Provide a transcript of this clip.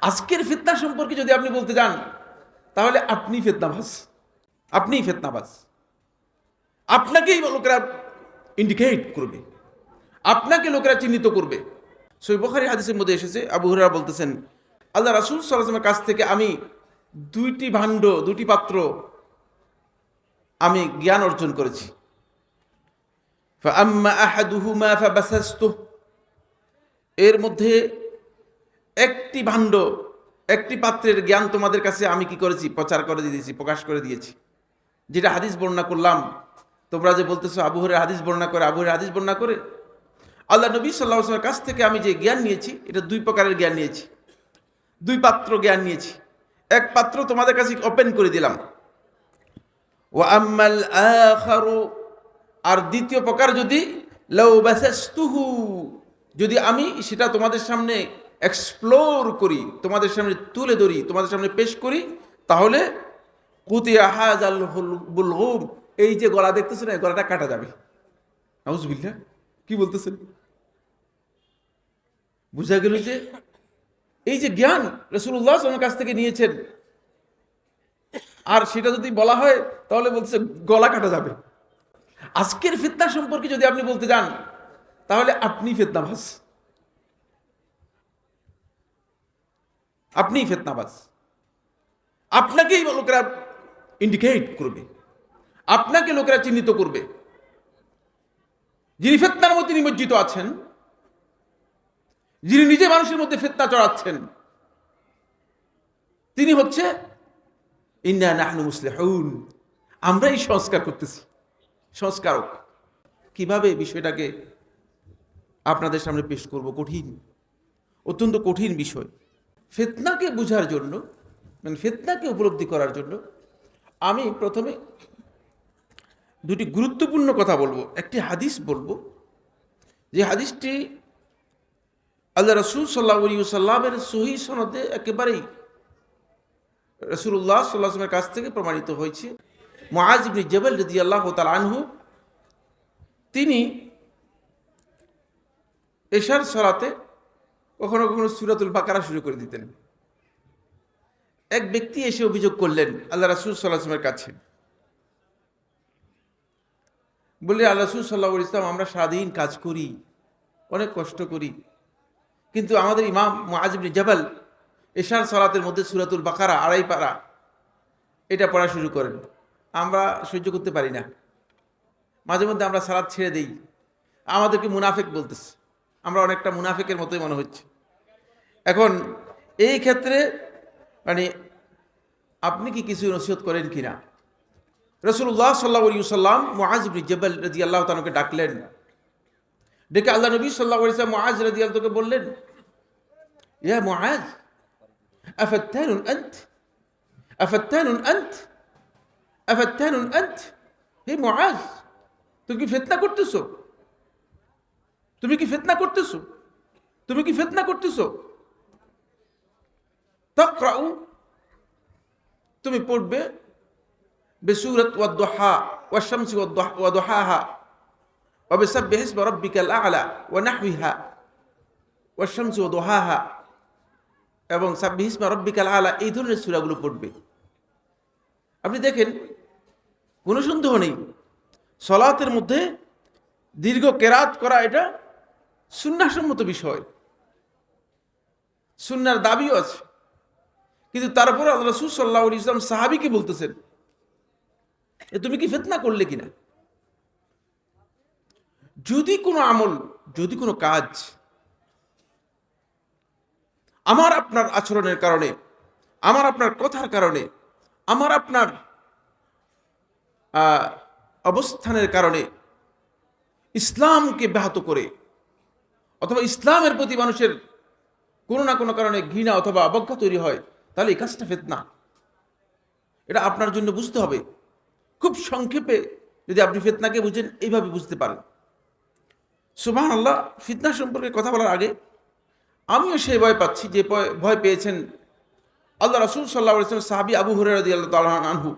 আজকের ফিতনা সম্পর্কে যদি আপনি বলতে যান, তাহলে আপনি ফেতনাবাজ। আপনিই ফেতনাবাজ। আপনাকেই লোকেরা ইন্ডিকেট করবে। আপনাকে লোকেরা চিহ্নিত করবে। সৈবখারি হাদিসের মধ্যে এসেছে, আবু হুরা বলতেছেন, আল্লাহ রাসুল সালামের কাছ থেকে আমি দুইটি ভাণ্ড দুটি পাত্র আমি জ্ঞান অর্জন করেছি। এর মধ্যে একটি ভাণ্ড, একটি পাত্রের জ্ঞান তোমাদের কাছে আমি কি করেছি? প্রচার করে দিয়েছি, প্রকাশ করে দিয়েছি। যেটা হাদিস বর্ণনা করলাম, তোমরা যে বলতেছো আবুহরের হাদিস বর্ণনা করে আবুহরের হাদিস বর্ণনা করে, আল্লাহ নবী সাল্লাহ আসলামের কাছ থেকে আমি যে জ্ঞান নিয়েছি, এটা দুই প্রকারের জ্ঞান নিয়েছি। দুই পাত্র জ্ঞান নিয়েছি। এক পাত্র তোমাদের কাছে ওপেন করে দিলাম। ও আম্মাল আর দ্বিতীয় প্রকার যদি লৌ যদি আমি সেটা তোমাদের সামনে এক্সপ্লোর করি, তোমাদের সামনে তুলে ধরি, তোমাদের সামনে পেশ করি, তাহলে কুতিয়া হাজ আল এই যে গলা দেখতেছেন, এই গলাটা কাটা যাবে। নাউজবিল্লা কি বলতেছেন? বুঝা গেল যে এই যে জ্ঞান রসুল্লাহ কাছ থেকে নিয়েছেন, আর সেটা যদি বলা হয়, তাহলে বলছে গলা কাটা যাবে। আজকের ফিতনা সম্পর্কে যদি আপনি বলতে যান, তাহলে আপনি ফেতনাবাজ। আপনিই ফেতনাবাজ। আপনাকেই লোকেরা ইন্ডিকেট করবে। আপনাকে লোকেরা চিহ্নিত করবে। যিনি ফেতনার মধ্যে নিমজ্জিত আছেন, যিনি নিজে মানুষের মধ্যে ফেতনা চড়াচ্ছেন, তিনি হচ্ছে, ইন্না নাহনু মুসলিহুন। আমরাই সংস্কার করতেছি। সংস্কারক। কীভাবে বিষয়টাকে আপনাদের সামনে পেশ করব কঠিন, অত্যন্ত কঠিন বিষয়। ফেতনাকে বোঝার জন্য মানে ফেতনাকে উপলব্ধি করার জন্য আমি প্রথমে দুটি গুরুত্বপূর্ণ কথা বলব। একটি হাদিস বলব, যে হাদিসটি আল্লাহ রসুল সাল্লাহ সাল্লামের সহি সনদে একেবারেই রসুল্লাহ সাল্লাহামের কাছ থেকে প্রমাণিত হয়েছে। মহাজ জবল রদি আল্লাহ তাল আনহু, তিনি এশার সরাতে কখনো কখনো সুরাতুল বাকারা শুরু করে দিতেন। এক ব্যক্তি এসে অভিযোগ করলেন, আল্লাহ রাসুল সাল্লাহামের কাছে। বললে আল্লাহ রসুল সাল্লাহ ইসলাম আমরা স্বাধীন কাজ করি, অনেক কষ্ট করি। কিন্তু আমাদের ইমাম মহাজিবনি জবাল এশার সালাতের মধ্যে সুরাতুল বাকারা আড়াই পাড়া এটা পড়া শুরু করেন। আমরা সহ্য করতে পারি না। মাঝে মধ্যে আমরা সালাদ ছেড়ে দেই। আমাদেরকে মুনাফেক বলতেছে। আমরা অনেকটা মুনাফেকের মতোই মনে হচ্ছে। এখন এই ক্ষেত্রে মানে আপনি কি কিছু নসিহত করেন কি না রসুল্লাহ সাল্লাহ আলী সাল্লাম মহাজবি জেবেল রাজি আল্লাহ তালকে ডাকলেন। ডেকে আল্লাহ নবী সাল্লাহ ইসলাম মহাজ রাজি তোকে বললেন, ইয়া মহাজ আফাত্তানুন আন্ত? আফাত্তানুন আন্ত? আফাত্তানুন আন্ত? হে মহাজ তুমি কি ফেতনা করতেছো? তুমি কি ফেতনা করতেছো? তুমি কি ফেতনা করতেছো? তকরাউ, তুমি পড়বে, বেসুরত ওয়াদ্দোহা ওয়াশামসি ওয়াদোহাহা ওয়াবেসাব বেহেস রব্বিকাল আলা ওয়ানাহিহা ওয়াশামসি ওয়াদোহাহা এবং সাব্বিহিসমা রব্বিকাল আলা, এই ধরনের সূরাগুলো পড়বে। আপনি দেখেন, কোনো সন্দেহ নেই, সলাতের মধ্যে দীর্ঘ কেরাত করা এটা সুন্নাসম্মত বিষয়। সুন্নার দাবিও আছে। কিন্তু তারপরে আল্লাহ রসুল সাল্লাহ ইসলাম সাহাবিকে বলতেছেন, এ তুমি কি ফেতনা করলে কিনা? যদি কোনো আমল, যদি কোনো কাজ আমার আপনার আচরণের কারণে, আমার আপনার কথার কারণে, আমার আপনার অবস্থানের কারণে ইসলামকে ব্যাহত করে, অথবা ইসলামের প্রতি মানুষের কোনো না কোনো কারণে ঘৃণা অথবা অবজ্ঞা তৈরি হয় তাহলে এই কাজটা ফেতনা। এটা আপনার জন্য বুঝতে হবে। খুব সংক্ষেপে যদি আপনি ফেতনাকে বুঝেন, এইভাবে বুঝতে পারেন। সুবাহ আল্লাহ ফিতনা সম্পর্কে কথা বলার আগে আমিও সেই ভয় পাচ্ছি যে ভয় পেয়েছেন আল্লাহ রসুল সাল্লাহ সাহাবি আবু হরে আল্লাহ আনহু।